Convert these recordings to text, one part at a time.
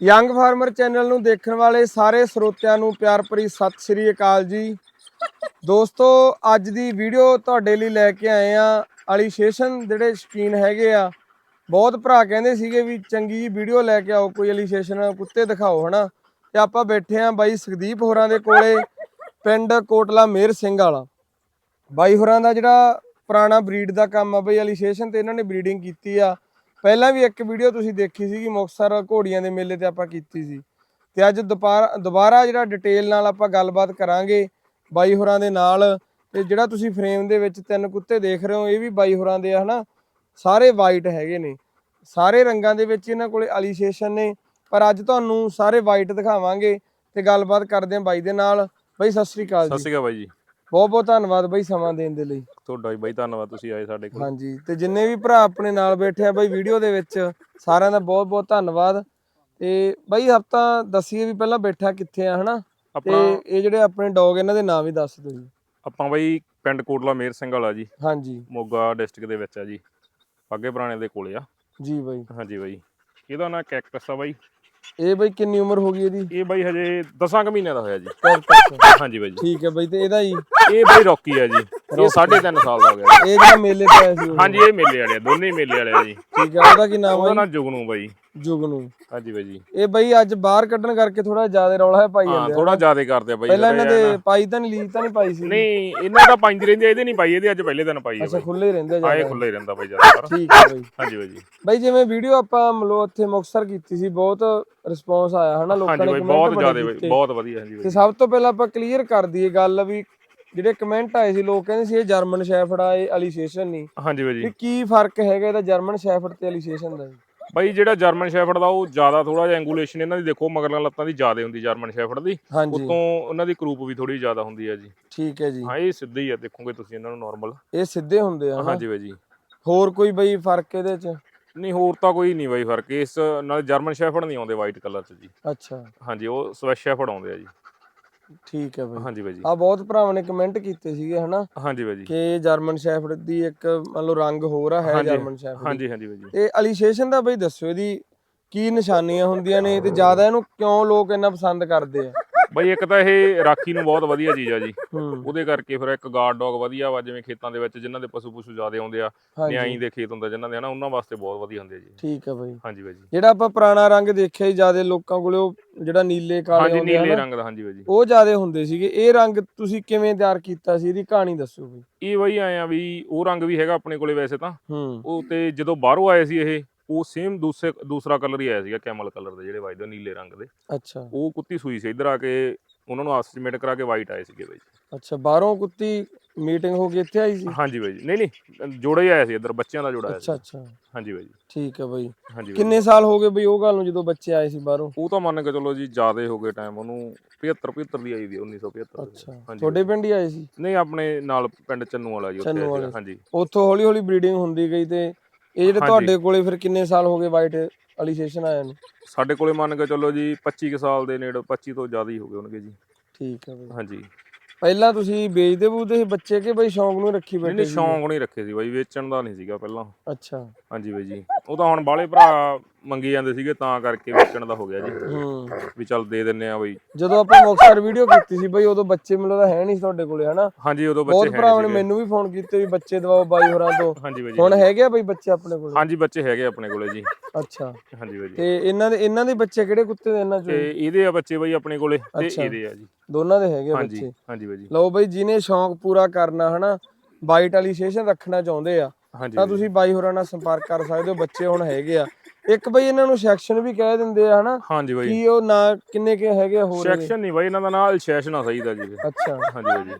Young farmer channel ਨੂੰ ਦੇਖਣ ਵਾਲੇ ਸਾਰੇ ਸਰੋਤਿਆਂ ਨੂੰ ਪਿਆਰ ਭਰੀ ਸਤਿ ਸ੍ਰੀ ਅਕਾਲ ਜੀ। ਦੋਸਤੋ, ਅੱਜ ਦੀ ਵੀਡੀਓ ਤੁਹਾਡੇ ਲਈ ਲੈ ਕੇ ਆਏ ਆ ਅਲੀਸ਼ੇਸ਼ਨ ਜਿਹੜੇ ਸ਼ਕੀਨ ਹੈਗੇ ਆ, ਬਹੁਤ ਭਰਾ ਕਹਿੰਦੇ ਸੀਗੇ ਵੀ ਚੰਗੀ ਜੀ ਵੀਡੀਓ ਲੈ ਕੇ ਆਓ, ਕੋਈ ਅਲੀਸ਼ੇਸ਼ਨ ਕੁੱਤੇ ਦਿਖਾਓ, ਹਨਾ? ਤੇ ਆਪਾਂ ਬੈਠੇ ਆ ਬਾਈ ਸੁਖਦੀਪ ਹੋਰਾਂ ਦੇ ਕੋਲੇ, ਪਿੰਡ ਕੋਟਲਾ ਮੇਰ ਸਿੰਘ ਵਾਲਾ। ਬਾਈ ਹੋਰਾਂ ਦਾ ਜਿਹੜਾ ਪੁਰਾਣਾ ਬਰੀਡ ਦਾ ਕੰਮ ਆ, ਬਈ ਅਲੀਸ਼ੇਸ਼ਨ ਤੇ ਇਹਨਾਂ ਨੇ ਬਰੀਡਿੰਗ ਕੀਤੀ ਆ। ਪਹਿਲਾਂ ਵੀ ਇੱਕ ਵੀਡੀਓ ਤੁਸੀਂ ਦੇਖੀ ਸੀਗੀ, ਮੁਕਤਸਰ ਘੋੜੀਆਂ ਦੇ ਮੇਲੇ ਤੇ ਆਪਾਂ ਕੀਤੀ ਸੀ। ਤੇ ਅੱਜ ਦੁਪਾਰਾ, ਦੁਬਾਰਾ ਜਿਹੜਾ ਡਿਟੇਲ ਨਾਲ ਆਪਾਂ ਗੱਲਬਾਤ ਕਰਾਂਗੇ ਬਾਈ ਹੋਰਾਂ ਦੇ ਨਾਲ, ਤੇ ਜਿਹੜਾ ਤੁਸੀਂ ਫਰੇਮ ਦੇ ਵਿੱਚ ਤਿੰਨ ਕੁੱਤੇ ਦੇਖ ਰਹੇ ਹੋ, ਇਹ ਵੀ ਬਾਈ ਹੋਰਾਂ ਦੇ ਆ, ਹਨਾ? ਸਾਰੇ ਵਾਈਟ ਹੈਗੇ ਨੇ। ਸਾਰੇ ਰੰਗਾਂ ਦੇ ਵਿੱਚ ਇਹਨਾਂ ਕੋਲੇ ਅਲੀਸ਼ੇਸ਼ਨ ਨੇ, ਪਰ ਅੱਜ ਤੁਹਾਨੂੰ ਸਾਰੇ ਵਾਈਟ ਦਿਖਾਵਾਂਗੇ ਤੇ ਗੱਲਬਾਤ ਕਰਦੇ ਆਂ ਬਾਈ ਦੇ ਨਾਲ। ਬਾਈ, ਸਤਿ ਸ੍ਰੀ ਅਕਾਲ ਸਤਿ ਸ਼੍ਰੀ ਅਕਾਲ ਬਾਈ ਜੀ। ਬਹੁਤ ਬਹੁਤ ਧੰਨਵਾਦ ਬਾਈ ਸਮਾਂ ਦੇਣ ਦੇ ਲਈ। ਤੁਹਾਡਾ ਵੀ ਬਾਈ ਧੰਨਵਾਦ ਤੁਸੀਂ ਆਏ ਸਾਡੇ ਕੋਲ। ਹਾਂਜੀ ਤੇ ਜਿੰਨੇ ਵੀ ਭਰਾ ਆਪਣੇ ਨਾਲ ਬੈਠੇ ਆ ਬਾਈ ਵੀਡੀਓ ਦੇ ਵਿੱਚ ਸਾਰਿਆਂ ਦਾ ਬਹੁਤ ਬਹੁਤ ਧੰਨਵਾਦ। ਤੇ ਬਾਈ ਹਫਤਾ ਦੱਸੀਏ ਵੀ ਪਹਿਲਾਂ ਬੈਠਾ ਕਿੱਥੇ ਆ ਹਨਾ? ਤੇ ਆਪਣਾ ਇਹ ਜਿਹੜੇ ਆਪਣੇ ਡੌਗ ਇਹਨਾਂ ਦੇ ਨਾਮ ਵੀ ਦੱਸ ਦਿਓ ਜੀ। ਆਪਾਂ ਬਾਈ ਪਿੰਡ ਕੋਟਲਾ ਮੇਰ ਸਿੰਘ ਵਾਲਾ ਜੀ। ਹਾਂਜੀ। ਮੋਗਾ ਡਿਸਟ੍ਰਿਕਟ ਦੇ ਵਿੱਚ ਆ ਜੀ। ਪਾਗੇ ਪੁਰਾਣੇ ਦੇ ਕੋਲੇ ਆ। ਜੀ ਬਾਈ। ਹਾਂਜੀ ਬਾਈ। ਇਹਦਾ ਨਾਂ ਕੈਕਟਸ ਆ ਬਾਈ। ਇਹ ਬਾਈ ਕਿੰਨੀ ਉਮਰ ਹੋ ਗਈ ਇਹਦੀ? ਇਹ ਬਾਈ ਹਜੇ 10 ਕੁ ਮਹੀਨਿਆਂ ਦਾ ਹੋਇਆ ਜੀ। ਹਾਂਜੀ ਬਾਈ ਜੀ। ਠੀਕ ਹੈ ਬਾਈ ਤੇ ਇਹਦਾ ਜੀ? ਇਹ ਬਾਈ ਰੌਕੀ ਆ ਜੀ। ਇਹ 3.5 ਸਾਲ ਦਾ ਹੋ ਗਿਆ। ਇਹ ਜਿਹੜਾ ਮੇਲੇ ਤੇ ਆਇਆ ਸੀ ਉਹ। ਹਾਂਜੀ ਇਹ ਮੇਲੇ ਵਾਲੇ ਆ ਦੋਨੇ ਹੀ ਮੇਲੇ ਵਾਲੇ ਆ ਜੀ। ਠੀਕ ਹੈ ਉਹਦਾ ਕੀ ਨਾਮ ਉਹਦਾ ਹੈ ਨਾਂ ਜੁਗਨੂ ਬਾਈ। ਜੁਗਨੂ ਹਾਂਜੀ ਬਾਈ ਜੀ। ਇਹ ਬਾਈ ਅੱਜ ਬਾਹਰ ਕੱਢਣ ਕਰਕੇ ਥੋੜਾ ਜ਼ਿਆਦਾ ਰੌਲਾ ਹੈ ਪਾਈ ਹਾਂ ਜਾਂਦੇ ਆ। ਥੋੜਾ ਜ਼ਿਆਦਾ ਕਰਦੇ ਆ ਬਾਈ ਪਹਿਲਾਂ ਇਹਨਾਂ ਆ ਦੇ ਪਾਈ ਤਾਂ ਨਹੀਂ ਲੀਕ ਤਾਂ ਨਹੀਂ ਪਾਈ ਸੀ। ਨਹੀਂ ਇਹਨਾਂ ਦਾ ਪੰਜ ਰਹਿੰਦੇ ਆ, ਇਹਦੇ ਨਹੀਂ ਪਾਈ ਇਹਦੇ ਅੱਜ ਪਹਿਲੇ ਦਿਨ ਪਾਈ ਆ ਅੱਛਾ ਬਾਈ। ਖੁੱਲੇ ਹੀ ਰਹਿੰਦੇ ਹਾਂ ਇਹ ਜ਼ਿਆਦਾ। ਖੁੱਲਾ ਹੀ ਰਹਿੰਦਾ ਬਾਈ ਜ਼ਿਆਦਾਤਰ ਠੀਕ ਹੈ ਬਾਈ। ਹਾਂਜੀ ਬਾਈ ਜੀ। ਬਾਈ ਜਿਵੇਂ ਵੀਡੀਓ ਆਪਾਂ ਮਲੋ ਉੱਥੇ ਮੁਕਤਸਰ ਕੀਤੀ ਸੀ ਬਹੁਤ ਰਿਸਪੌਂਸ ਆਇਆ ਹਨਾ ਲੋਕਾਂ ਹਾਂਜੀ ਨੇ ਬਾਈ ਕਮੈਂਟ ਬਹੁਤ ਜ਼ਿਆਦਾ ਬਾਈ। ਬਹੁਤ ਵਧੀਆ ਹਾਂਜੀ ਤੇ ਬਾਈ। ਸਭ ਤੋਂ ਪਹਿਲਾਂ ਆਪਾਂ ਕਲੀਅਰ ਕਰ ਦਈਏ ਗੱਲ ਵੀ ਜਿਹੜੇ ਕਮੈਂਟ ਆਏ ਸੀ ਲੋਕ ਕਹਿੰਦੇ ਸੀ ਇਹ ਜਰਮਨ ਸ਼ੈਫਰਡ ਆ ਇਹ ਅਲੀਸ਼ੇਸ਼ਨ ਨਹੀਂ ਹਾਂਜੀ ਬਾਈ ਜੀ। ਵੀ ਕੀ ਫ਼ਰਕ ਹੈਗਾ ਇਹਦਾ ਜਰਮਨ ਸ਼ੈਫਰਡ ਤੇ ਅਲੀਸ਼ੇਸ਼ਨ ਦਾ ਜੀ? ਬਾਈ ਜਿਹੜਾ ਜਰਮਨ ਸ਼ੈਫਰਡ ਦਾ ਉਹ ਜ਼ਿਆਦਾ ਥੋੜਾ ਜਿਹਾ ਐਂਗੂਲੇਸ਼ਨ ਇਹਨਾਂ ਦੀ ਦੇਖੋ ਮਗਰਲਾਂ ਲੱਤਾਂ ਦੀ ਜ਼ਿਆਦਾ ਹੁੰਦੀ ਜਰਮਨ ਸ਼ੈਫਰਡ ਦੀ। ਹਾਂਜੀ। ਉਤੋਂ ਉਹਨਾਂ ਦੀ ਕਰੂਪ ਵੀ ਥੋੜੀ ਜ਼ਿਆਦਾ ਹੁੰਦੀ ਹੈ ਜੀ। ਠੀਕ ਹੈ ਜੀ। ਹਾਂ ਇਹ ਸਿੱਧੇ ਹੀ ਆ ਦੇਖੋਗੇ ਤੁਸੀਂ ਇਹਨਾਂ ਨੂੰ ਨਾਰਮਲ ਇਹ ਸਿੱਧੇ ਹੁੰਦੇ ਆ ਹਾਂਜੀ ਬਾਈ ਜੀ। ਹੋਰ ਕੋਈ ਬਈ ਫ਼ਰਕ ਇਹਦੇ ਚ? ਨਹੀਂ ਹੋਰ ਤਾਂ ਕੋਈ ਨਹੀਂ ਬਾਈ ਫ਼ਰਕ। ਇਸ ਨਾਲ ਜਰਮਨ ਸ਼ੈਫਰਡ ਨਹੀਂ ਆਉਂਦੇ ਵਾਈਟ ਕਲਰ ਚ ਜੀ। ਅੱਛਾ। ਹਾਂਜੀ ਉਹ ਸਵੈਸ਼ ਸ਼ੈਫਰਡ ਆਉਂਦੇ ਆ ਜੀ। ਠੀਕ ਹੈ ਬਈ। ਹਾਂਜੀ ਬਾਈ ਜੀ। ਆ ਬਹੁਤ ਭਰਾਵਾਂ ਨੇ ਕਮੈਂਟ ਕੀਤੇ ਸੀਗੇ ਹਨਾ? ਹਾਂਜੀ ਬਾਈ ਜੀ। ਕਿ ਜਰਮਨ ਸ਼ੈਫਰਡ ਦੀ ਇੱਕ ਮੰਨ ਲਓ ਰੰਗ ਹੋਰ ਆ ਹੈ ਜਰਮਨ ਸ਼ੈਫਰਡ ਹਾਂਜੀ ਹਾਂਜੀ ਬਾਈ ਜੀ। ਤੇ ਅਲੀਸ਼ੇਸ਼ਨ ਦਾ ਬਈ ਦੱਸਿਓ ਇਹਦੀ ਕੀ ਨਿਸ਼ਾਨੀਆਂ ਹੁੰਦੀਆਂ ਨੇ ਤੇ ਜ਼ਿਆਦਾ ਇਹਨੂੰ ਕਿਉਂ ਲੋਕ ਇੰਨਾ ਪਸੰਦ ਕਰਦੇ ਆ? ਬਾਈ ਇੱਕ ਤਾਂ ਇਹ ਰਾਖੀ ਨੂੰ ਬਹੁਤ ਵਧੀਆ ਚੀਜ਼ ਆ ਜੀ। ਹੂੰ। ਉਹਦੇ ਕਰਕੇ ਫਿਰ ਇੱਕ ਗਾਰਡ ਡੌਗ ਵਧੀਆ ਵਾ ਜਿਵੇਂ ਖੇਤਾਂ ਦੇ ਵਿੱਚ ਜਿਨ੍ਹਾਂ ਦੇ ਪਸ਼ੂ ਪਸ਼ੂ ਜ਼ਿਆਦਾ ਆਉਂਦੇ ਆ ਹਾਂਜੀ। ਨਿਆਈ ਦੇ ਖੇਤ ਹੁੰਦਾ ਜਿਨ੍ਹਾਂ ਦੇ ਹਨਾ ਉਹਨਾਂ ਵਾਸਤੇ ਬਹੁਤ ਵਧੀਆ ਹੁੰਦੇ ਆ ਜੀ। ਠੀਕ ਹੈ ਬਈ। ਹਾਂਜੀ ਬਾਈ ਜੀ। ਜਿਹੜਾ ਆਪਾਂ ਪੁਰਾਣਾ ਰੰਗ ਦੇਖਿਆ ਸੀ ਜ਼ਿਆਦਾ ਲੋਕਾਂ ਕੋਲੇ ਉਹ ਜਿਹੜਾ ਨੀਲੇ ਕਾਲੇ ਹਾਂਜੀ ਆਉਂਦੇ ਆ ਨੀਲੇ ਨਾ, ਰੰਗ ਦਾ ਹਾਂਜੀ ਬਾਈ ਜੀ। ਉਹ ਜਿਆਦੇ ਹੁੰਦੇ ਸੀਗੇ। ਇਹ ਰੰਗ ਤੁਸੀਂ ਕਿਵੇਂ ਤਿਆਰ ਕੀਤਾ ਸੀ? ਇਹਦੀ ਕਹਾਣੀ ਦੱਸਿਓ ਬਈ। ਇਹ ਬਈ ਆਏ ਆ ਵੀ ਉਹ ਰੰਗ ਵੀ ਹੈਗਾ ਆਪਣੇ ਕੋਲੇ ਵੈਸੇ ਤਾਂ। ਹੂੰ। ਉਹ ਤੇ ਜਦੋਂ ਬਾਹਰੋਂ ਆਏ ਸੀ ਇਹ ਉਹ ਸੇਮ ਦੂਸਰੇ ਦੂਸਰਾ ਕਲਰ ਹੀ ਆਇਆ ਸੀਗਾ ਕੈਮਲ ਕਲਰ ਦੇ ਜਿਹੜੇ ਵਾਈਟ ਨੀਲੇ ਰੰਗ ਦੇ। ਅੱਛਾ। ਉਹ ਕੁੱਤੀ ਸੂਈ ਸੀ ਇੱਧਰ ਆ ਕੇ ਉਹਨਾਂ ਨੂੰ ਆਸਟੀਮੇਟ ਕਰਾ ਕੇ ਵਾਈਟ ਆਏ ਸੀਗੇ ਬਾਈ। ਅੱਛਾ ਬਾਹਰੋਂ ਕੁੱਤੀ ਮੀਟਿੰਗ ਹੋ ਕੇ ਇੱਥੇ ਆਈ ਸੀ? ਹਾਂਜੀ ਬਾਈ ਜੀ। ਨਹੀਂ ਨਹੀਂ ਜੋੜਾ ਹੀ ਆਇਆ ਸੀ ਇੱਧਰ ਬੱਚਿਆਂ ਦਾ ਜੋੜਾ ਆਇਆ ਅੱਛਾ ਸੀ। ਅੱਛਾ। ਹਾਂਜੀ ਬਾਈ ਜੀ। ਠੀਕ ਹੈ ਬਈ। ਹਾਂਜੀ ਬਾਈ ਕਿੰਨੇ ਸਾਲ ਹੋ ਗਏ ਬਈ ਉਹ ਗੱਲ ਨੂੰ ਜਦੋਂ ਬੱਚੇ ਆਏ ਸੀ ਬਾਹਰੋਂ? ਉਹ ਤਾਂ ਮੰਨ ਕੇ ਚਲੋ ਜੀ ਜ਼ਿਆਦੇ ਹੋ ਗਏ ਟਾਈਮ ਉਹਨੂੰ 75 75 ਦੀ ਆਈ ਦੀ 1975 ਦੀ। ਅੱਛਾ। ਹਾਂਜੀ ਤੁਹਾਡੇ ਪਿੰਡ ਹੀ ਆਏ ਸੀ? ਨਹੀਂ ਆਪਣੇ ਨਾਲ ਪਿੰਡ ਚੰਨੂ ਵਾਲਾ ਜੀ ਉੱਥੇ ਚੰਨੂ ਸੀਗਾ, ਵਾਲੇ। ਹਾਂਜੀ। ਉੱਥੋਂ ਹੌਲੀ ਹੌਲੀ ਬਰੀਡਿੰਗ ਹੁੰਦੀ ਗਈ ਤੇ ਇਹ ਜਿਹੜੇ। ਤੁਹਾਡੇ ਕੋਲੇ ਫਿਰ ਕਿੰਨੇ ਸਾਲ ਹੋ ਗਏ ਵਾਈਟ ਅਲੀਸ਼ੇਸ਼ਨ ਆਇਆ ਨੂੰ? ਸਾਡੇ ਕੋਲੇ ਮੰਨ ਕੇ ਚਲੋ ਜੀ 25 ਕੁ ਸਾਲ ਦੇ ਨੇੜੇ 25 ਤੋਂ ਜ਼ਿਆਦਾ ਹੀ ਹੋ ਗਏ ਹੋਣਗੇ ਜੀ। ਠੀਕ ਹੈ ਬਈ। ਹਾਂਜੀ। ਪਹਿਲਾਂ ਤੁਸੀਂ ਵੇਚਦੇ ਬੂਦੇ ਸੀ ਬੱਚੇ ਕਿ ਬਈ ਸ਼ੌਂਕ ਨੂੰ ਰੱਖੀ ਬੈਠੇ ਨਹੀਂ ਸ਼ੌਂਕ ਨਹੀਂ ਰੱਖੇ ਸੀ ਬਾਈ ਵੇਚਣ ਦਾ ਨਹੀਂ ਸੀਗਾ ਪਹਿਲਾਂ। ਅੱਛਾ। ਹਾਂਜੀ ਬਾਈ ਜੀ। ਉਹ ਤਾਂ ਹੁਣ ਬਾਲੇ ਭਰਾ ਮੰਗੀ ਜਾਂਦੇ ਸੀਗੇ ਤਾਂ ਕਰਕੇ ਵੇਚਣ ਦਾ ਹੋ ਗਿਆ ਜੀ। ਹੂੰ। ਵੀ ਚੱਲ ਦੇ ਦਿੰਨੇ ਆ ਬਾਈ। ਜਦੋਂ ਆਪਾਂ ਮੁਕਤਸਰ ਵੀਡੀਓ ਕੀਤੀ ਸੀ ਬਈ ਉਦੋਂ ਬੱਚੇ ਤਾਂ ਹੈ ਨਹੀਂ ਸੀ ਤੁਹਾਡੇ ਕੋਲੇ ਹਨਾ? ਹਾਂਜੀ ਉਦੋਂ ਬਹੁਤ ਬੱਚੇ ਹੈ ਭਰਾਵਾਂ ਨੇ ਮੈਨੂੰ ਵੀ ਫੋਨ ਕੀਤੇ ਵੀ ਬੱਚੇ ਦਵਾਓ ਬਾਈ ਹੋਰਾਂ ਤੋਂ। ਹਾਂਜੀ ਬਾਈ ਜੀ। ਹੁਣ ਹੈਗੇ ਆ ਬਈ ਬੱਚੇ ਆਪਣੇ ਕੋਲੇ? ਹਾਂਜੀ ਬੱਚੇ ਹੈਗੇ ਆਪਣੇ ਕੋਲੇ ਜੀ। ਅੱਛਾ। ਹਾਂਜੀ ਬਾਈ ਜੀ। ਤੇ ਇਹਨਾਂ ਦੇ ਇਹਨਾਂ ਦੇ ਬੱਚੇ ਕਿਹੜੇ ਕੁੱਤੇ ਦੇ ਇਹਨਾਂ ਚੋਂ? ਤੇ ਇਹਦੇ ਆ ਬੱਚੇ ਬਾਈ ਆਪਣੇ ਕੋਲੇ ਤੇ ਅੱਛਾ। ਇਹਦੇ ਆ ਜੀ। ਦੋਨਾਂ ਦੇ ਹੈਗੇ ਆ ਹਾਂਜੀ ਬੱਚੇ? ਹਾਂਜੀ ਬਾਈ ਜੀ। ਲਓ ਬਈ ਜਿਹਨੇ ਸ਼ੌਂਕ ਪੂਰਾ ਕਰਨਾ ਹਨਾ ਵਾਈਟ ਵਾਲੀ ਸੇਸ਼ਨ ਰੱਖਣਾ ਚਾਹੁੰਦੇ ਆ ਤਾਂ। ਤੁਸੀਂ ਬਾਈ ਹੋਰਾਂ ਨਾਲ ਸੰਪਰਕ ਕਰ ਸਕਦੇ ਹੋ ਬੱਚੇ ਹੁਣ ਹੈਗੇ ਆ ਇੱਕ ਬਈ ਇਹਨਾਂ ਨੂੰ ਸੈਕਸ਼ਨ ਵੀ ਕਹਿ ਦਿੰਦੇ ਆ ਹਨਾ ਹਾਂਜੀ ਬਾਈ ਕੀ ਉਹ ਨਾ ਕਿੰਨੇ ਕੇ ਹੈਗੇ ਆ ਹੋਰ? ਸੈਕਸ਼ਨ ਨਹੀਂ ਬਾਈ ਇਹਨਾਂ ਦਾ ਨਾਮ ਸੈਸ਼ਨ ਆ ਸਹੀ ਦਾ ਜੀ। ਅੱਛਾ ਹਾਂਜੀ ਬਾਈ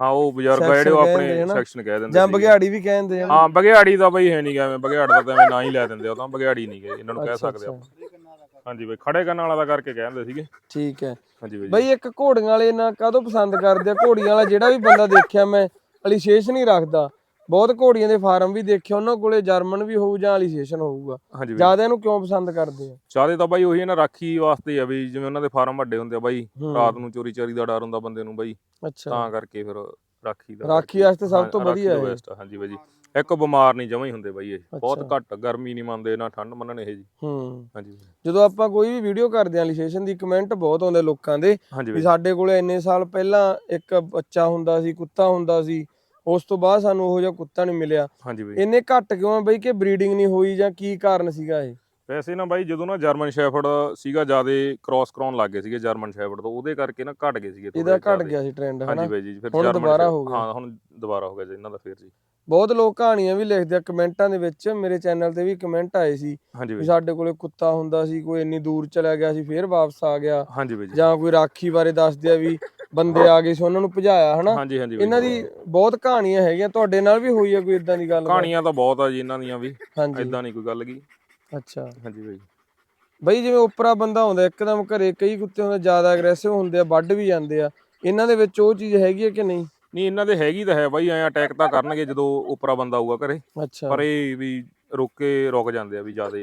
ਹਾਂ ਉਹ ਬਜ਼ੁਰਗ ਆ ਜਿਹੜੇ ਆਪਣੇ ਆ ਨਾ। ਸੈਕਸ਼ਨ ਕਹਿ ਦਿੰਦੇ ਜਾਂ। ਬਗਿਆੜੀ ਵੀ ਕਹਿੰਦੇ ਆ ਨਾ। ਹਾਂ ਬਗਿਆੜੀ ਦਾ ਬਾਈ ਹੈ ਨਹੀਂ ਗਾ ਬਗਿਆੜ ਦਾ ਤਾਂ ਐਵੇਂ ਨਾਂ ਹੀ ਲੈ ਦਿੰਦੇ ਆ ਉਹ ਤਾਂ ਬਗਿਆੜੀ ਨਹੀਂ ਗਏ ਇਹਨਾਂ ਨੂੰ ਕਹਿ ਸਕਦੇ। ਆਪਾਂ ਹਾਂਜੀ ਬਾਈ ਖੜੇ ਕਰਨ ਵਾਲਾ ਦਾ ਕਰਕੇ ਕਹਿੰਦੇ ਸੀਗੇ ਠੀਕ ਹੈ ਹਾਂਜੀ ਬਾਈ ਬਈ ਇੱਕ ਘੋੜੀਆਂ ਵਾਲੇ ਨਾ ਕਾਹਦੋਂ ਪਸੰਦ ਕਰਦੇ ਆ ਘੋੜੀਆਂ ਵਾਲਾ ਜਿਹੜਾ ਵੀ ਬੰਦਾ ਦੇਖਿਆ ਮੈਂ ਅਲੀਸ਼ੇਸ਼ ਨਹੀਂ ਰੱਖਦਾ ਬਹੁਤ ਘੋੜੀਆਂ ਦੇ ਫਾਰਮ ਵੀ ਦੇਖੇ ਉਹਨਾਂ ਕੋਲੇ ਜਰਮਨ ਵੀ ਹੋਊ ਜਾਂ ਅਲੀਸ਼ੇਸ਼ਨ ਹੋਊਗਾ। ਹਾਂਜੀ ਬਾਈ। ਜ਼ਿਆਦਾ ਇਹਨੂੰ ਕਿਉਂ ਪਸੰਦ ਕਰਦੇ ਆ? ਚਾਹਦੇ ਤਾਂ ਬਾਈ ਉਹੀ ਹੈ ਨਾ ਰਾਖੀ ਵਾਸਤੇ ਆ ਵੀ ਜਿਵੇਂ ਉਹਨਾਂ ਦੇ ਫਾਰਮ ਵੱਡੇ ਹੁੰਦੇ ਆ ਬਾਈ। ਰਾਤ ਨੂੰ ਚੋਰੀ ਚਾਰੀ ਦਾ ਡਰ ਹੁੰਦਾ ਬੰਦੇ ਨੂੰ ਬਾਈ ਅੱਛਾ। ਤਾਂ ਕਰਕੇ ਫਿਰ ਰਾਖੀ ਦਾ ਰਾਖੀ ਵਾਸਤੇ ਸਭ ਤੋਂ ਵਧੀਆ ਹੈ ਹਾਂਜੀ ਬਾਈ ਇੱਕ ਬਿਮਾਰ ਨਹੀਂ ਜਮਾਂ ਹੀ ਹੁੰਦੇ ਬਾਈ ਇਹ। ਬਹੁਤ। ਘੱਟ ਗਰਮੀ ਨਹੀਂ ਮੰਨਦੇ ਨਾ ਠੰਡ ਮੰਨਣ ਇਹ ਜੀ। ਹੂੰ। ਹਾਂਜੀ ਜਦੋਂ ਆਪਾਂ ਕੋਈ ਵੀ ਵੀਡੀਓ ਕਰਦੇ ਆਂ ਲਿਸ਼ੇਸ਼ਨ ਦੀ ਕਮੈਂਟ ਬਹੁਤ ਆਉਂਦੇ ਲੋਕਾਂ ਦੇ ਵੀ ਬਾਈ। ਸਾਡੇ ਕੋਲੇ ਇੰਨੇ ਸਾਲ ਪਹਿਲਾਂ ਇੱਕ ਬੱਚਾ ਹੁੰਦਾ ਸੀ ਕੁੱਤਾ ਹੁੰਦਾ ਸੀ ਉਸ ਤੋਂ ਬਾਅਦ ਸਾਨੂੰ ਉਹੋ ਜਿਹਾ ਕੁੱਤਾ ਨਹੀਂ ਮਿਲਿਆ। ਹਾਂਜੀ ਬਾਈ। ਇੰਨੇ ਘੱਟ ਕਿਉਂ ਆ ਬਈ ਕਿ ਬਰੀਡਿੰਗ ਨਹੀਂ ਹੋਈ ਜਾਂ ਕੀ ਕਾਰਨ ਸੀਗਾ ਇਹ? ਵੈਸੇ ਨਾ ਬਾਈ ਜਦੋਂ ਨਾ ਜਰਮਨ ਸ਼ੈਫਰਡ ਸੀਗਾ ਜਿਆਦੇ ਕ੍ਰਾਸ ਕਰਾਉਣ ਲੱਗ ਗਏ ਸੀਗੇ ਜਰਮਨ ਸ਼ੈਫਰਡ ਤੋਂ ਉਹਦੇ ਕਰਕੇ ਨਾ ਘਟ ਗਏ ਸੀਗੇ ਇਹਦਾ ਘਟ। ਗਿਆ ਸੀ ਟ੍ਰੈਂਡ ਹਾਂਜੀ ਬਾਈ ਜੀ ਫਿਰ ਦੁਬਾਰਾ ਹੋ ਗਿਆ। ਹਾਂ ਹੁਣ ਦੁਬਾਰਾ ਹੋ ਗਿਆ ਜੀ ਇਹਨਾਂ ਦਾ ਫੇਰ ਜੀ। ਬਹੁਤ ਲੋਕ ਕਹਾਣੀਆਂ ਵੀ ਲਿਖਦੇ ਆ ਕਮੈਂਟਾਂ ਦੇ ਵਿੱਚ ਮੇਰੇ ਚੈਨਲ ਤੇ ਵੀ ਕਮੈਂਟ ਆਏ ਸੀ ਵੀ ਸਾਡੇ ਕੋਲੇ ਕੁੱਤਾ ਹੁੰਦਾ ਸੀ ਕੋਈ ਇੰਨੀ ਦੂਰ ਚਲਾ ਗਿਆ ਸੀ ਫੇਰ ਵਾਪਸ ਆ ਗਿਆ। ਜਾਂ ਕੋਈ ਰਾਖੀ ਬਾਰੇ ਦੱਸਦੇ ਆ ਵੀ ਬੰਦੇ ਆ ਗਏ ਸੀ ਉਹਨਾਂ ਨੂੰ ਭਜਾਇਆ ਹਨਾ? ਹਾਂਜੀ ਹਾਂਜੀ ਬਾਈ ਇਹਨਾਂ। ਦੀ ਬਹੁਤ ਕਹਾਣੀਆਂ ਹੈਗੀਆਂ ਤੁਹਾਡੇ ਨਾਲ ਵੀ ਹੋਈ ਹੈ ਕੋਈ ਇਦਾਂ ਦੀ ਗੱਲ? ਕਹਾਣੀਆਂ ਤਾਂ ਬਹੁਤ ਆ ਜੀ ਇਹਨਾਂ ਦੀਆਂ ਵੀ। ਐਦਾਂ ਨਹੀਂ ਕੋਈ ਗੱਲ ਕੀ ਅੱਛਾ। ਹਾਂਜੀ ਬਾਈ। ਬਈ ਜਿਵੇਂ ਉਪਰਾ ਬੰਦਾ ਹੁੰਦਾ ਇੱਕਦਮ ਘਰੇ ਕਈ ਕੁੱਤੇ ਹੁੰਦੇ ਜ਼ਿਆਦਾ ਐਗਰੈਸਿਵ ਹੁੰਦੇ ਆ ਵੱਢ ਵੀ ਜਾਂਦੇ ਆ। ਇਹਨਾਂ ਦੇ ਵਿੱਚ ਉਹ ਚੀਜ਼ ਹੈਗੀ ਹੈ ਕਿ ਨਹੀਂ? ਨਹੀਂ ਇਹਨਾਂ ਦੇ ਹੈਗੀ ਤਾਂ ਹੈ ਬਾਈ ਐ ਅਟੈਕ ਤਾਂ ਕਰਨਗੇ ਜਦੋਂ ਉਪਰਾ ਬੰਦਾ ਆਊਗਾ ਘਰੇ। ਅੱਛਾ। ਪਰ ਇਹ ਵੀ ਰੁਕ ਕੇ ਰੁਕ ਜਾਂਦੇ ਆ ਵੀ ਜਿਆਦੇ।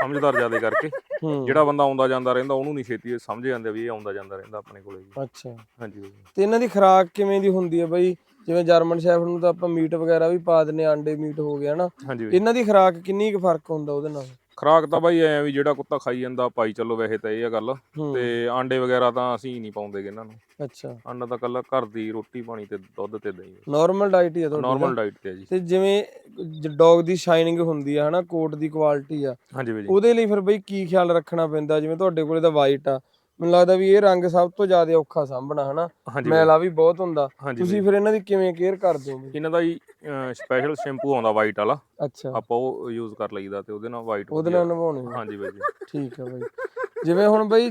ਸਮਝਦਾਰ ਜਿਆਦੇ ਕਰਕੇ। ਹੂੰ। ਜਿਹੜਾ ਬੰਦਾ ਆਉਂਦਾ ਜਾਂਦਾ ਰਹਿੰਦਾ ਉਹਨੂੰ ਨਹੀਂ ਛੇਤੀ ਸਮਝ ਜਾਂਦੇ ਵੀ ਇਹ ਆਉਂਦਾ ਜਾਂਦਾ ਰਹਿੰਦਾ ਆਪਣੇ ਕੋਲੇ ਜੀ। ਅੱਛਾ। ਹਾਂਜੀ ਬਾਈ। ਤੇ ਇਹਨਾਂ ਦੀ ਖੁਰਾਕ ਕਿਵੇਂ ਦੀ ਹੁੰਦੀ ਹੈ ਬਈ? ਜਿਵੇਂ ਜਰਮਨ ਸ਼ੈਫਰਡ ਨੂੰ ਤਾਂ ਆਪਾਂ ਮੀਟ ਵਗੈਰਾ ਵੀ ਪਾ ਦਿੰਨੇ ਆਂਡੇ ਮੀਟ ਹੋ ਗਿਆ ਨਾ ਹਾਂਜੀ ਬਾਈ। ਇਹਨਾਂ ਦੀ ਖੁਰਾਕ ਕਿੰਨੀ ਕੁ ਫ਼ਰਕ ਹੁੰਦਾ ਉਹਦੇ ਨਾਲ? ਖਰਾਕ ਤਾਂ ਬਾਈ ਐ ਵੀ ਜਿਹੜਾ ਕੁੱਤਾ ਖਾਈ ਜਾਂਦਾ ਪਾਈ ਚੱਲੋ ਵੈਸੇ ਤਾਂ ਇਹ ਆ ਗੱਲ। ਹੂੰ। ਤੇ ਆਂਡੇ ਵਗੈਰਾ ਤਾਂ ਅਸੀਂ ਨਹੀਂ ਪਾਉਂਦੇਗੇ ਇਹਨਾਂ ਨੂੰ। ਅੱਛਾ। ਆਂਡਾ ਤਾਂ ਕੱਲਾ ਘਰ ਦੀ ਰੋਟੀ ਪਾਣੀ ਤੇ ਦੁੱਧ ਤੇ ਦਹੀਂ। ਨਾਰਮਲ ਡਾਈਟ ਹੀ ਆ ਤੁਹਾਡੀ ਨਾਰਮਲ ਡਾਈਟ ਤੇ ਆ ਜੀ। ਤੇ ਜਿਵੇਂ ਡੌਗ ਦੀ ਸ਼ਾਈਨਿੰਗ ਹੁੰਦੀ ਆ ਹਨਾ ਕੋਟ ਦੀ ਕੁਆਲਿਟੀ ਆ। ਹਾਂਜੀ ਬਾਈ ਜੀ। ਉਹਦੇ ਲਈ ਫਿਰ ਬਈ ਕੀ ਖਿਆਲ ਰੱਖਣਾ ਪੈਂਦਾ? ਜਿਵੇਂ ਤੁਹਾਡੇ ਕੋਲੇ ਤਾਂ ਵਾਈਟ ਆ। ਮੈਨੂੰ ਲੱਗਦਾ ਵੀ ਇਹ ਰੰਗ ਸਭ ਤੋਂ ਜ਼ਿਆਦਾ ਔਖਾ ਸਾਂਭਣਾ ਹਨਾ? ਮੈਲਾ ਵੀ ਬਹੁਤ ਹੁੰਦਾ। ਤੁਸੀਂ। ਫਿਰ ਇਹਨਾਂ ਦੀ ਕਿਵੇਂ ਕੇਅਰ ਕਰਦੇ ਹੋ? ਇਹਨਾਂ ਦਾ ਜੀ ਸਪੈਸ਼ਲ ਸ਼ੈਂਪੂ ਆਉਂਦਾ ਵਾਈਟ ਵਾਲਾ। ਅੱਛਾ। ਆਪਾਂ ਉਹ ਯੂਜ਼ ਕਰ ਲਈਦਾ ਤੇ ਉਹਦੇ ਨਾਲ ਵਾਈਟ ਉਹਦੇ ਨਾਲ ਨਵਾਉਣੇ ਆ। ਹਾਂਜੀ ਬਾਈ ਜੀ। ਠੀਕ ਹੈ ਬਈ। ਜਿਵੇਂ ਹੁਣ ਬਈ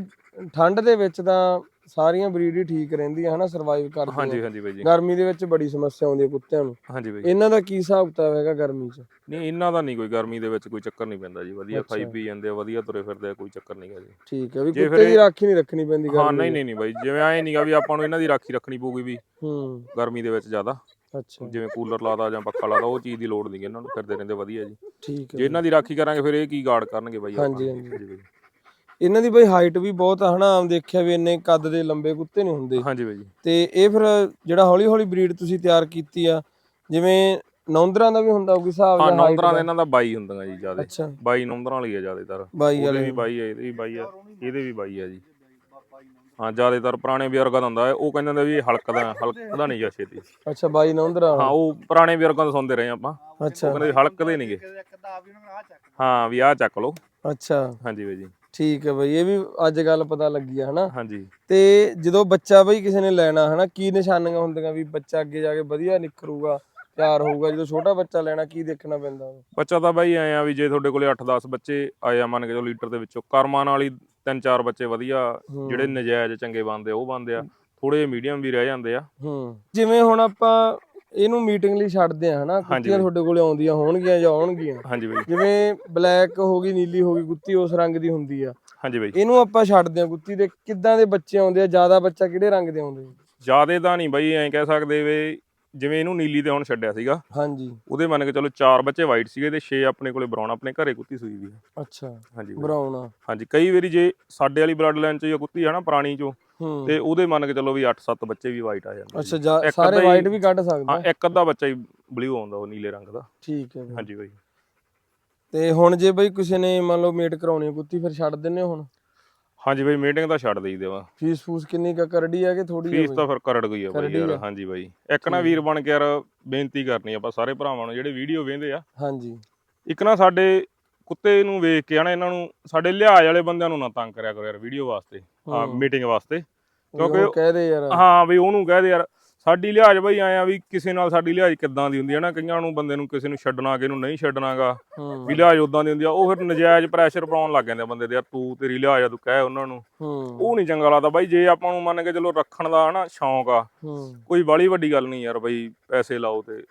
ਠੰਡ ਦੇ ਵਿੱਚ ਤਾਂ ਸਾਰੀਆਂ ਬਰੀਡ ਹੀ ਠੀਕ ਰਹਿੰਦੀਆਂ ਹਨਾ ਸਰਵਾਈਵ ਕਰਦੀਆਂ। ਹਾਂਜੀ ਹਾਂਜੀ ਬਾਈ ਜੀ। ਗਰਮੀ ਦੇ ਵਿੱਚ ਬੜੀ ਸਮੱਸਿਆ ਆਉਂਦੀ ਹੈ ਕੁੱਤਿਆਂ ਨੂੰ। ਹਾਂਜੀ ਬਾਈ ਇਹਨਾਂ ਦਾ ਕੀ ਹਿਸਾਬ ਕਿਤਾਬ ਹੈਗਾ ਗਰਮੀ 'ਚ? ਨਹੀਂ ਇਹਨਾਂ ਦਾ ਨਹੀਂ ਕੋਈ ਗਰਮੀ ਦੇ ਵਿੱਚ ਕੋਈ ਚੱਕਰ ਨਹੀਂ ਪੈਂਦਾ ਜੀ। ਵਧੀਆ ਖਾਈ। ਪੀ ਜਾਂਦੇ ਆ ਵਧੀਆ ਤੁਰੇ ਫਿਰਦੇ ਆ ਕੋਈ ਚੱਕਰ ਨਹੀਂ ਗਾ ਜੀ। ਠੀਕ ਹੈ ਵੀ ਕੁੱਤੇ ਦੀ ਰਾਖੀ ਨਹੀਂ ਰੱਖਣੀ ਪੈਂਦੀ ਹਾਂ ਗਰਮੀ ਨਹੀਂ 'ਚ। ਨਹੀਂ ਨਹੀਂ ਬਾਈ ਜਿਵੇਂ ਐ ਨਹੀਂਗਾ ਵੀ ਆਪਾਂ ਨੂੰ ਇਹਨਾਂ ਦੀ ਰਾਖੀ ਰੱਖਣੀ ਪਊਗੀ ਵੀ ਹੂੰ। ਗਰਮੀ ਦੇ ਵਿੱਚ ਜ਼ਿਆਦਾ। ਅੱਛਾ। ਜਿਵੇਂ ਕੂਲਰ ਲਾਦਾ ਜਾਂ ਪੱਖਾ ਲਾਦਾ ਉਹ ਚੀਜ਼ ਦੀ ਲੋੜ ਨਹੀਂ ਇਹਨਾਂ ਨੂੰ ਫਿਰਦੇ ਰਹਿੰਦੇ ਵਧੀਆ ਜੀ। ਠੀਕ ਹੈ ਜੇ ਇਹਨਾਂ ਦੀ ਰਾਖੀ ਕਰਾਂਗੇ ਫਿਰ ਇਹ ਕੀ ਗਾਰਡ ਕਰਨਗੇ ਬਾਈ ਹਾਂਜੀ। ਹਾਂਜੀ। ਇਹਨਾਂ ਦੀ ਬਈ ਹਾਈਟ ਵੀ ਬਹੁਤ ਆ ਹਨਾ ਆਮ ਦੇਖਿਆ ਵੀ ਇੰਨੇ ਕੱਦ ਦੇ ਲੰਬੇ ਕੁੱਤੇ ਨਹੀਂ ਹੁੰਦੇ। ਹਾਂਜੀ ਬਾਈ ਜੀ। ਤੇ ਇਹ ਫਿਰ ਜਿਹੜਾ ਹੌਲੀ ਹੌਲੀ ਬਰੀਡ ਤੁਸੀਂ ਤਿਆਰ ਕੀਤੀ ਆ ਜਿਵੇਂ ਨੌਂਦਰਾਂ ਦਾ ਵੀ ਹੁੰਦਾ ਕੋਈ ਹਿਸਾਬ ਹਾਂ height ਨੌਂਦਰਾਂ ਦਾ? ਇਹਨਾਂ ਦਾ 22 ਹੁੰਦੀਆਂ ਜੀ ਜ਼ਿਆਦਾ। ਅੱਛਾ। 22 ਨੌਂਦਰਾਂ ਵਾਲੀ ਆ ਜ਼ਿਆਦਾਤਰ। ਬਾਈ ਉਹਦੇ ਵਾਲੇ ਵੀ 22 ਆ ਇਹਦੇ ਵੀ 22 ਆ ਇਹਦੇ ਵੀ 22 ਆ ਜੀ। ਹਾਂ ਜ਼ਿਆਦਾਤਰ ਪੁਰਾਣੇ ਬਜ਼ੁਰਗਾਂ ਦਾ ਹੁੰਦਾ ਹੈ ਉਹ ਕਹਿੰਦੇ ਹੁੰਦੇ ਵੀ ਹਲਕਦਾ ਹਲਕਦਾ ਨਹੀਂ ਜਾ ਛੇਤੀ। ਅੱਛਾ ਬਾਈ ਨੌਂਦਰਾਂ ਹਾਂ ਉਹ ਪੁਰਾਣੇ ਬਜ਼ੁਰਗਾਂ ਤੋਂ ਸੁਣਦੇ ਰਹੇ ਆਪਾਂ। ਉਹ ਅੱਛਾ ਕਹਿੰਦੇ ਵੀ ਹਲਕਦੇ ਨਹੀਂਗੇ ਹਾਂ ਵੀ ਆਹ ਚੱਕ ਲਓ। ਅੱਛਾ। ਹਾਂਜੀ ਬਾਈ ਜੀ। ਠੀਕ ਹੈ ਬਈ ਇਹ ਵੀ ਅੱਜ ਗੱਲ ਪਤਾ ਲੱਗੀ ਆ ਹਨਾ ਹਾਂਜੀ ਤੇ ਜਦੋਂ ਬੱਚਾ ਬਈ ਕਿਸੇ ਨੇ ਲੈਣਾ ਹਨਾ ਕੀ ਨਿਸ਼ਾਨੀਆਂ ਹੁੰਦੀਆਂ ਵੀ ਬੱਚਾ ਅੱਗੇ ਜਾ ਕੇ ਵਧੀਆ ਨਿਖਰੂਗਾ ਤਿਆਰ ਹੋਊਗਾ ਜਦੋਂ ਛੋਟਾ ਬੱਚਾ ਲੈਣਾ ਕੀ ਦੇਖਣਾ ਪੈਂਦਾ? ਬੱਚਾ ਤਾਂ ਬਾਈ ਐ ਆ ਵੀ ਜੇ ਤੁਹਾਡੇ ਕੋਲੇ 8-10 ਬੱਚੇ ਆਏ ਆ ਮੰਨ ਕੇ ਚਲੋ ਲੀਟਰ ਦੇ ਵਿੱਚੋਂ ਕਰਮਾਂ ਨਾਲ ਹੀ ਤਿੰਨ ਚਾਰ ਬੱਚੇ ਵਧੀਆ। ਜਿਹੜੇ ਨਜਾਇਜ਼ ਚੰਗੇ ਬਣਦੇ ਆ ਉਹ ਬਣਦੇ ਆ ਥੋੜੇ ਮੀਡੀਅਮ ਵੀ ਰਹਿ ਜਾਂਦੇ ਆ ਹੂੰ ਜਿਵੇਂ ਹੁਣ ਆਪਾਂ ਇਹਨੂੰ ਮੀਟਿੰਗ ਲਈ ਛੱਡਦੇ ਆ ਹਨਾ? ਕੁੱਤੀਆਂ। ਤੁਹਾਡੇ ਕੋਲੇ ਆਉਂਦੀਆਂ ਹੋਣਗੀਆਂ ਜਾਂ ਆਉਣਗੀਆਂ? ਹਾਂਜੀ ਬਾਈ। ਜਿਵੇਂ ਬਲੈਕ ਹੋ ਗਈ ਨੀਲੀ ਹੋ ਗਈ ਕੁੱਤੀ ਉਸ ਰੰਗ ਦੀ ਹੁੰਦੀ ਆ। ਹਾਂਜੀ ਬਾਈ। ਇਹਨੂੰ ਆਪਾਂ ਛੱਡਦੇ ਆ ਕੁੱਤੀ ਦੇ। ਕਿੱਦਾਂ ਦੇ ਬੱਚੇ ਆਉਂਦੇ ਆ? ਜ਼ਿਆਦਾ ਬੱਚਾ ਕਿਹੜੇ ਰੰਗ ਦੇ ਆਉਂਦੇ ਆ? ਜਿਆਦੇ ਤਾਂ ਨਹੀਂ ਬਾਈ ਐਂ ਕਹਿ ਸਕਦੇ ਵੇ ਜਿਵੇਂ ਇਹਨੂੰ ਨੀਲੀ ਤੇ ਹੁਣ ਛੱਡਿਆ ਸੀਗਾ ਹਾਂਜੀ। ਉਹਦੇ ਮੰਨ ਕੇ ਚਲੋ ਚਾਰ ਬੱਚੇ ਵਾਈਟ ਸੀਗੇ ਤੇ 6 ਆਪਣੇ ਕੋਲੇ ਬਰਾਊਨ ਆਪਣੇ ਘਰੇ ਕੁੱਤੀ ਸੂਈ ਵੀ ਆ। ਅੱਛਾ ਹਾਂਜੀ। ਬਰਾਉਨ ਆ। ਹਾਂਜੀ ਕਈ ਵਾਰੀ ਜੇ ਸਾਡੇ ਵਾਲੀ ਬਲੱਡ ਲਾਈਨ ਚ ਜਾਂ ਕੁੱਤੀ ਹੈ ਨਾ ਪੁਰਾਣੀ ਚੋਂ ਹੂੰ। ਤੇ ਉਹਦੇ ਮੰਨ ਕੇ ਚਲੋ ਵੀ 8-7 ਬੱਚੇ ਵੀ ਵਾਈਟ ਆ ਜਾਂਦੇ ਅੱਛਾ ਜੀ। ਜਾ- ਇੱਕ ਸਾਰੇ ਅੱਧਾ ਹੀ- ਵਾਈਟ ਵੀ ਕੱਢ ਹਾਂ ਸਕਦੇ ਇੱਕ ਅੱਧਾ ਬੱਚਾ ਹੀ ਬਲੂ ਆਉਂਦਾ ਉਹ ਨੀਲੇ ਰੰਗ ਦਾ। ਠੀਕ ਹੈ। ਬਈ। ਹਾਂਜੀ ਬਾਈ। ਤੇ ਹੁਣ ਜੇ ਬਈ ਕਿਸੇ ਨੇ ਮੰਨ ਲਓ ਮੇਟ ਕਰਾਉਣੀ ਆ ਕੁੱਤੀ ਫਿਰ ਛੱਡ ਦਿੰਨੇ ਹੋ ਹੁਣ? ਹਾਂਜੀ ਬਾਈ ਮੀਟਿੰਗ ਤਾਂ ਛੱਡ ਦੇਈ ਦੇਵਾ ਫੀਸ ਫੂਸ ਕਿੰਨੀ ਕੁ ਕਰੜੀ ਆ ਕਿ ਥੋੜੀ ਫੀਸ ਤਾਂ ਫਿਰ ਕਰੜ ਗਈ ਆ ਬਾਈ ਯਾਰ। ਹਾਂਜੀ ਬਾਈ। ਇੱਕ ਨਾ ਵੀਰ ਬਣ ਕੇ ਯਾਰ ਬੇਨਤੀ ਕਰਨੀ ਆਪਾਂ ਸਾਰੇ ਭਰਾਵਾਂ ਨੂੰ ਜਿਹੜੇ ਵੀਡੀਓ ਵੇਖਦੇ ਆ। ਹਾਂਜੀ। ਇੱਕ ਨਾ ਸਾਡੇ ਕੁੱਤੇ ਨੂੰ ਵੇਖ ਕੇ ਹਨਾ ਇਹਨਾਂ ਨੂੰ ਸਾਡੇ ਲਿਹਾਜ਼ ਵਾਲੇ ਬੰਦਿਆਂ ਨੂੰ ਨਾ ਤੰਗ ਕਰਿਆ ਕਰੋ ਯਾਰ ਵੀਡੀਓ ਵਾਸਤੇ ਆ ਹੂੰ। ਮੀਟਿੰਗ ਵਾਸਤੇ। ਕਿਉਂਕਿ ਕਿਉਂਕਿ ਕਹਦੇ ਯਾਰ। ਹਾਂ ਵੀ ਉਹਨੂੰ ਕਹਦੇ ਯਾਰ ਸਾਡੀ ਲਿਹਾਜ਼ ਬਈ ਆਇਆ ਵੀ ਕਿਸੇ ਨਾਲ ਸਾਡੀ ਲਿਹਾਜ਼ ਕਿੱਦਾਂ ਦੀ ਹੁੰਦੀ ਹੈ ਨਾ ਕਈਆਂ ਨੂੰ ਬੰਦੇ ਨੂੰ ਕਿਸੇ ਨੂੰ ਛੱਡਣਾ ਕਿ ਇਹਨੂੰ ਨਹੀਂ ਛੱਡਣਾਗਾ। ਵੀ ਲਿਹਾਜ਼ ਉਦਾਂ ਦੀ ਹੁੰਦੀ ਆ ਉਹ ਫਿਰ ਨਜਾਇਜ਼ ਪ੍ਰੈਸ਼ਰ ਪਾਉਣ ਲੱਗ ਜਾਂਦੇ ਬੰਦੇ ਦੇ ਯਾਰ ਤੂੰ ਤੇਰੀ ਲਿਹਾਜ਼ ਆ ਤੂੰ ਕਹਿ ਉਹਨਾਂ ਨੂੰ। ਉਹ ਨਹੀਂ ਚੰਗਾ ਲੱਗਦਾ ਬਾਈ ਜੇ ਆਪਾਂ ਨੂੰ ਮੰਨ ਕੇ ਚਲੋ ਰੱਖਣ ਦਾ ਹਨਾ ਸ਼ੌਂਕ ਆ ਕੋਈ ਬਾਲੀ ਵੱਡੀ ਗੱਲ ਨਹੀਂ ਯਾਰ ਬਈ ਪੈਸੇ ਲਾਓ ਤੇ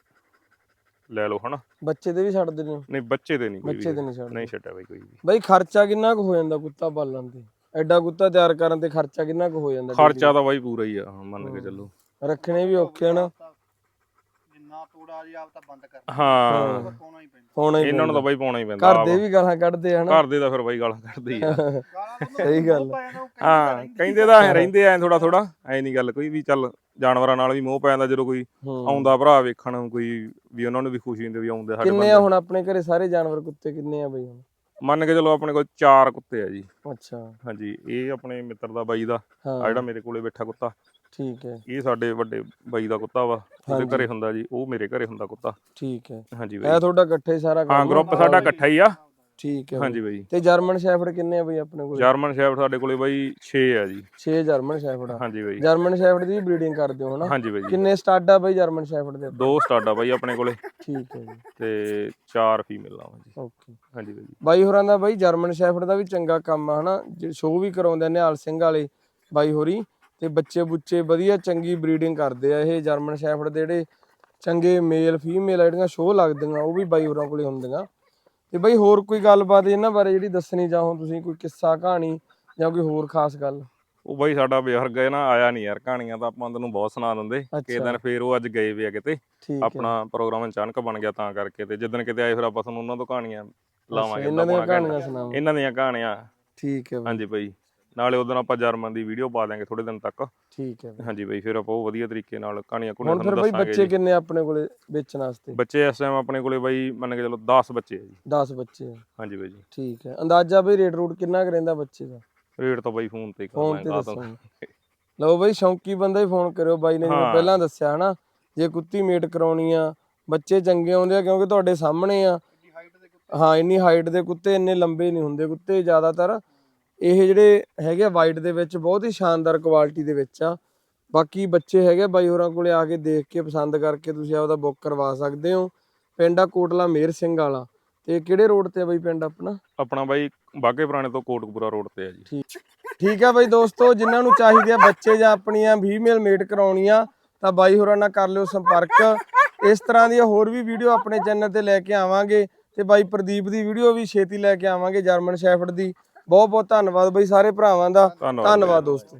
ਲੈ ਲਓ ਹਨਾ। ਬੱਚੇ ਤੇ ਵੀ ਛੱਡ ਦਿੰਦੇ ਨਹੀਂ ਬੱਚੇ ਤੇ ਨਹੀਂ ਬੱਚੇ ਤੇ ਨਹੀਂ ਨਹੀਂ ਛੱਡਿਆ ਬਈ ਕੋਈ ਵੀ। ਬਈ ਖਰਚਾ ਕਿੰਨਾ ਕੁ ਹੋ ਜਾਂਦਾ ਕੁੱਤਾ ਪਾਲਣ ਤੇ? ਐਡਾ ਕੁੱਤਾ ਤਿਆਰ ਕਰਨ ਤੇ ਖਰਚਾ ਕਿੰਨਾ ਕੁ ਹੋ ਜਾਂਦਾ? ਖਰਚਾ ਤਾਂ ਬਾਈ ਪੂਰਾ ਹੀ ਆ ਮੰਨ ਕੇ ਚੱਲੋ। ਰੱਖਣੇ ਵੀ ਔਖੇ ਆ ਨਾ। ਨਾ ਤੋੜਾ ਜੀ ਆਪ ਤਾਂ ਬੰਦ ਕਰ ਹਾਂ। ਪਾਉਣਾ ਹੀ ਪੈਂਦਾ। ਹੋਣਾ ਹੀ ਇਹਨਾਂ ਨੂੰ ਤਾਂ ਬਾਈ ਪਾਉਣਾ ਹੀ ਪੈਂਦਾ। ਘਰ ਦੇ ਵੀ ਗਾਲਾਂ ਕੱਢਦੇ ਹਨ ਘਰ ਦੇ ਤਾਂ ਫਿਰ ਬਾਈ ਗਾਲਾਂ ਕੱਢਦੇ ਹੀ ਆ। ਸਹੀ ਗੱਲ ਹਾਂ ਕਹਿੰਦੇ ਤਾਂ ਐਂ ਰਹਿੰਦੇ ਐ ਥੋੜਾ ਥੋੜਾ ਐ ਨਹੀਂ ਗੱਲ ਕੋਈ ਵੀ ਚੱਲ ਜਾਨਵਰਾਂ ਨਾਲ ਵੀ ਮੋਹ ਪੈ ਜਾਂਦਾ ਜਦੋਂ ਕੋਈ। ਆਉਂਦਾ ਭਰਾ ਵੇਖਣ ਕੋਈ ਵੀ ਉਹਨਾਂ ਨੂੰ ਵੀ ਖੁਸ਼ੀ ਹੁੰਦੀ ਵੀ ਆਉਂਦੇ ਸਾਡੇ ਕਿੰਨੇ ਹੁਣ ਆਪਣੇ ਘਰੇ ਸਾਰੇ ਜਾਨਵਰ ਕੁੱਤੇ ਕਿੰਨੇ ਆ ਬਈ ਹੁਣ? ਮੰਨ ਕੇ ਚਲੋ ਆਪਣੇ ਕੋਲ ਚਾਰ ਕੁੱਤੇ ਆ ਜੀ। ਅੱਛਾ। ਹਾਂਜੀ ਇਹ ਆਪਣੇ ਮਿੱਤਰ ਦਾ ਬਾਈ ਦਾ। ਆ ਜਿਹੜਾ ਮੇਰੇ ਕੋਲੇ ਬੈਠਾ ਕੁੱਤਾ। ਠੀਕ ਹੈ। ਇਹ ਸਾਡੇ ਵੱਡੇ ਬਾਈ ਦਾ ਕੁੱਤਾ ਵਾ ਉਹਦੇ। ਘਰੇ ਹੁੰਦਾ ਜੀ ਉਹ ਮੇਰੇ ਘਰੇ ਹੁੰਦਾ ਕੁੱਤਾ। ਠੀਕ ਹੈ। ਹਾਂਜੀ ਇਹ ਬਾਈ। ਤੁਹਾਡਾ ਇਕੱਠੇ ਸਾਰਾ ਹਾਂ ਗਰੁੱਪ ਸਾਡਾ ਇਕੱਠਾ ਹੀ ਆ। ਠੀਕ ਹੈ ਹਾਂਜੀ ਬਾਈ। ਤੇ ਜਰਮਨ ਸ਼ੈਫਰਡ ਕਿੰਨੇ ਆ ਬਈ ਆਪਣੇ ਕੋਲ? ਜਰਮਨ ਸ਼ੈਫਰਡ ਸਾਡੇ ਕੋਲੇ ਬਾਈ 6 ਆ ਜੀ। 6 ਜਰਮਨ ਸ਼ੈਫਰਡ ਆ। ਹਾਂਜੀ ਬਾਈ। ਜਰਮਨ ਸ਼ੈਫਰਡ ਦੀ ਬਰੀਡਿੰਗ ਕਰਦੇ ਹੋ ਹਨਾ। ਹਾਂਜੀ ਬਾਈ। ਕਿੰਨੇ ਸਟਾਡ ਆ ਬਈ ਜਰਮਨ ਸ਼ੈਫਰਡ ਦੇ? ਦੋ ਸਟਾਡ ਆ ਬਾਈ ਆਪਣੇ ਕੋਲੇ। ਠੀਕ ਹੈ ਜੀ। ਤੇ ਚਾਰ ਫੀਮੇਲਾਂ ਵਾ ਜੀ। ਓਕੇ। ਹਾਂਜੀ ਬਾਈ। ਬਾਈ ਹੋਰਾਂ ਦਾ ਬਾਈ ਜਰਮਨ ਸ਼ੈਫਰਡ ਦਾ ਵੀ ਚੰਗਾ ਕੰਮ ਆ ਹਨਾ। ਸ਼ੋਅ ਵੀ ਕਰਾਉਂਦੇ ਆ ਨਿਹਾਲ ਸਿੰਘ ਵਾਲੇ ਬਾਈ ਹੋਰੀ। ਤੇ ਬੱਚੇ ਬੁੱਚੇ ਵਧੀਆ ਚੰਗੀ ਬਰੀਡਿੰਗ ਕਰਦੇ ਆ ਇਹ ਜਰਮਨ ਸ਼ੈਫਰਡ ਦੇ ਜਿਹੜੇ ਚੰਗੇ ਮੇਲ ਫੀਮੇਲ ਜਿਹੜੀਆਂ ਸ਼ੋਅ ਲੱਗਦੀਆਂ ਉਹ ਵੀ ਬਾਈ ਹੋਰਾਂ ਕੋਲੇ ਹੁੰਦੀਆਂ। ਤੇ ਬਾਈ ਹੋਰ ਕੋਈ ਗੱਲਬਾਤ ਇਹਨਾਂ ਬਾਰੇ ਜਿਹੜੀ ਦੱਸਣੀ ਚਾਹੋ ਤੁਸੀਂ ਕੋਈ ਕਿੱਸਾ ਕਹਾਣੀ ਜਾਂ ਕੋਈ ਹੋਰ ਖਾਸ ਗੱਲ? ਉਹ ਬਾਈ ਸਾਡਾ ਬਜ਼ੁਰਗ ਹੈ ਨਾ ਆਇਆ ਨਹੀਂ ਯਾਰ ਕਹਾਣੀਆਂ ਤਾਂ ਆਪਾਂ ਤੈਨੂੰ ਬਹੁਤ ਸੁਣਾ ਦਿੰਦੇ। ਅੱਛਾ। ਦਿਨ ਫੇਰ ਉਹ ਅੱਜ ਗਏ ਵੀ ਆ ਕਿਤੇ। ਆਪਣਾ ਪ੍ਰੋਗਰਾਮ ਅਚਾਨਕ ਬਣ ਗਿਆ ਤਾਂ ਕਰਕੇ ਤੇ ਜਿੱਦਣ ਕਿਤੇ ਆਏ ਫਿਰ ਆਪਾਂ ਤੁਹਾਨੂੰ ਉਹਨਾਂ ਤੋਂ ਕਹਾਣੀਆਂ ਲਾਵਾਂਗੇ ਇਹਨਾਂ ਦੀਆਂ ਕਹਾਣੀਆਂ। ਸੁਣਾਓ। ਇਹਨਾਂ ਦੀਆਂ ਕਹਾਣੀਆਂ। ਠੀਕ ਹੈ ਬਾਈ। ਹਾਂਜੀ ਬਾਈ। ਨਾਲੇ ਉਦੋਂ ਆਪਾਂ ਜਰਮਨ ਦੀ ਵੀਡੀਓ ਪਾ ਦਾਂਗੇ ਥੋੜੇ ਦਿਨ ਤੱਕ। ਠੀਕ ਹੈ। ਹਾਂਜੀ ਬਾਈ ਫਿਰ ਆਪਾਂ ਉਹ ਵਧੀਆ ਤਰੀਕੇ ਨਾਲ ਕਹਾਣੀਆਂ ਕੁਣੀਆਂ ਹੁਣ ਫਿਰ ਤੁਹਾਨੂੰ ਬਾਈ ਦੱਸਾਂਗੇ ਬੱਚੇ ਕਿੰਨੇ ਆਪਣੇ ਕੋਲੇ ਵੇਚਣ ਵਾਸਤੇ? ਬੱਚੇ ਇਸ ਟਾਈਮ ਆਪਣੇ ਕੋਲੇ ਬਾਈ ਮੰਨ ਕੇ ਚਲੋ 10 ਬੱਚੇ ਆ ਜੀ। 10 ਬੱਚੇ ਆ। ਹਾਂਜੀ ਬਾਈ ਜੀ। ਠੀਕ ਹੈ। ਅੰਦਾਜ਼ਾ ਬਈ ਰੇਟ ਰੂਟ ਕਿੰਨਾ ਕੁ ਰਹਿੰਦਾ ਬੱਚੇ ਦਾ? ਰੇਟ ਤਾਂ ਬਾਈ ਫੋਨ ਤੇ ਕਰ ਫੋਨ ਤੇ ਲਾਂਗਾ ਦੱਸੋ। ਲਓ ਬਈ ਸ਼ੌਂਕੀ ਬੰਦਾ ਹੀ ਫੋਨ ਕਰਿਓ। ਬਾਈ ਨੇ ਜਿਵੇਂ। ਪਹਿਲਾਂ ਦੱਸਿਆ ਹਨਾ ਜੇ ਕੁੱਤੀ ਮੇਟ ਕਰਾਉਣੀ ਆ ਬੱਚੇ ਚੰਗੇ ਆਉਂਦੇ ਆ ਕਿਉਂਕਿ ਤੁਹਾਡੇ ਸਾਹਮਣੇ ਆ। ਹਾਂ ਇੰਨੀ ਹਾਈਟ ਦੇ ਕੁੱਤੇ ਇੰਨੇ ਲੰਬੇ ਨਹੀਂ ਹੁੰਦੇ ਕੁੱਤੇ ਜ਼ਿਆਦਾਤਰ। ਇਹ ਜਿਹੜੇ ਹੈਗੇ ਵਾਈਟ ਦੇ ਵਿੱਚ ਬਹੁਤ ਹੀ ਸ਼ਾਨਦਾਰ ਕੁਆਲਿਟੀ ਦੇ ਵਿੱਚ ਆ। ਬਾਕੀ ਬੱਚੇ ਹੈਗੇ ਬਾਈ ਹੋਰਾਂ ਕੋਲੇ ਆ ਕੇ ਦੇਖ ਕੇ ਪਸੰਦ ਕਰਕੇ ਤੁਸੀਂ ਆਪਦਾ ਬੁੱਕ ਕਰਵਾ ਸਕਦੇ ਹੋ। ਪਿੰਡ ਆ ਕੋਟਲਾ ਮੇਰ ਸਿੰਘ ਵਾਲਾ। ਤੇ ਕਿਹੜੇ ਰੋਡ ਤੇ ਆ ਬਾਈ ਪਿੰਡ ਆਪਣਾ? ਆਪਣਾ ਬਾਈ ਬਾਗੇ ਪੁਰਾਣੇ ਤੋਂ ਕੋਟਕਪੂਰਾ ਰੋਡ ਤੇ ਆ ਜੀ। ਠੀਕ ਠੀਕ ਹੈ ਬਾਈ ਦੋਸਤੋ ਜਿਨ੍ਹਾਂ ਨੂੰ ਚਾਹੀਦੇ ਆ ਬੱਚੇ ਜਾਂ ਆਪਣੀਆਂ ਫੀਮੇਲ ਮੇਟ ਕਰਾਉਣੀਆਂ ਤਾਂ ਬਾਈ ਹੋਰਾਂ ਨਾਲ ਕਰ ਲਿਓ ਸੰਪਰਕ। ਇਸ ਤਰ੍ਹਾਂ ਦੀਆਂ ਹੋਰ ਵੀ ਵੀਡੀਓ ਆਪਣੇ ਚੈਨਲ ਤੇ ਲੈ ਕੇ ਆਵਾਂਗੇ। ਤੇ ਬਾਈ ਪ੍ਰਦੀਪ ਦੀ ਵੀਡੀਓ ਵੀ ਛੇਤੀ ਲੈ ਕੇ ਆਵਾਂਗੇ ਜਰਮਨ ਸ਼ੈਫਰਡ ਦੀ। ਬਹੁਤ ਬਹੁਤ ਧੰਨਵਾਦ ਬਾਈ ਸਾਰੇ ਭਰਾਵਾਂ ਦਾ। ਧੰਨਵਾਦ ਦੋਸਤੋ।